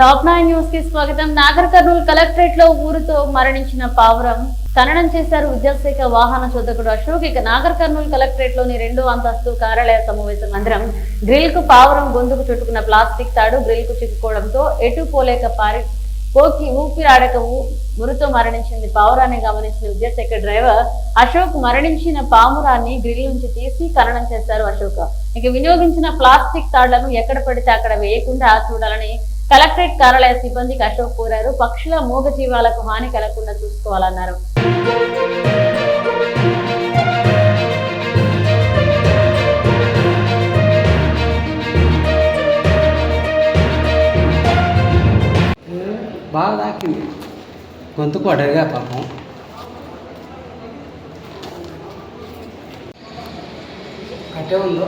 Top nine న్యూస్కి స్వాగతం. నాగర్ కర్నూలు కలెక్టరేట్లో ఊరుతో మరణించిన పావురం ఖననం చేశారు విద్యాశాఖ వాహన చోదకుడు అశోక్. ఇక నాగర్ కర్నూలు కలెక్టరేట్లోని రెండో అంతస్తు కార్యాలయ సమావేశ మందిరం గ్రిల్కు పావురం గొంతుకు చుట్టుకున్న ప్లాస్టిక్ తాడు గ్రిల్కు చిక్కుకోవడంతో ఎటు పోలేక పారి పోకి ఊపిరాడక మురితో మరణించింది పావురాన్ని గమనించిన విద్యాశాఖ డ్రైవర్. అశోక్ మరణించిన పామురాన్ని గ్రిల్ నుంచి తీసి ఖననం చేశారు అశోక్. ఇక వినియోగించిన ప్లాస్టిక్ తాళ్ళను ఎక్కడ పడితే అక్కడ వేయకుండా చూడాలని కలెక్టరేట్ కార్యాలయ సిబ్బందికి అశోక్ కోరారు. పక్షుల మూగ జీవాలకు హాని కలగకుండా చూసుకోవాలన్నారు. బాగా తాకింది. గొంతు పడగా పాపం. కట్టే ఉందో?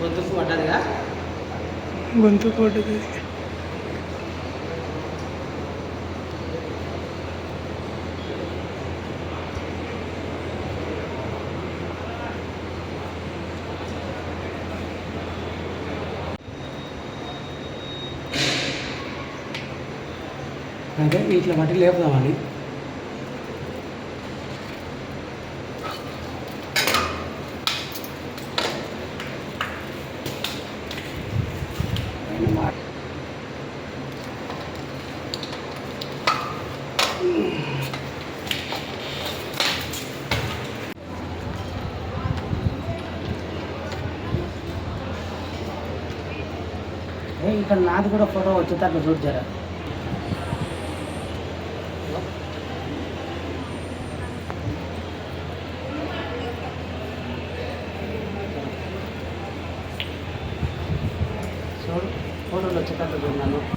గొంతుకు పడ్డదిగా? గొంతు పడ్డది. అంటే వీటిలో బట్టి లేపుదామని ఏ, ఇక్కడ నాది కూడా ఫోటో వచ్చేటట్లు చూడు ほどの近くにな。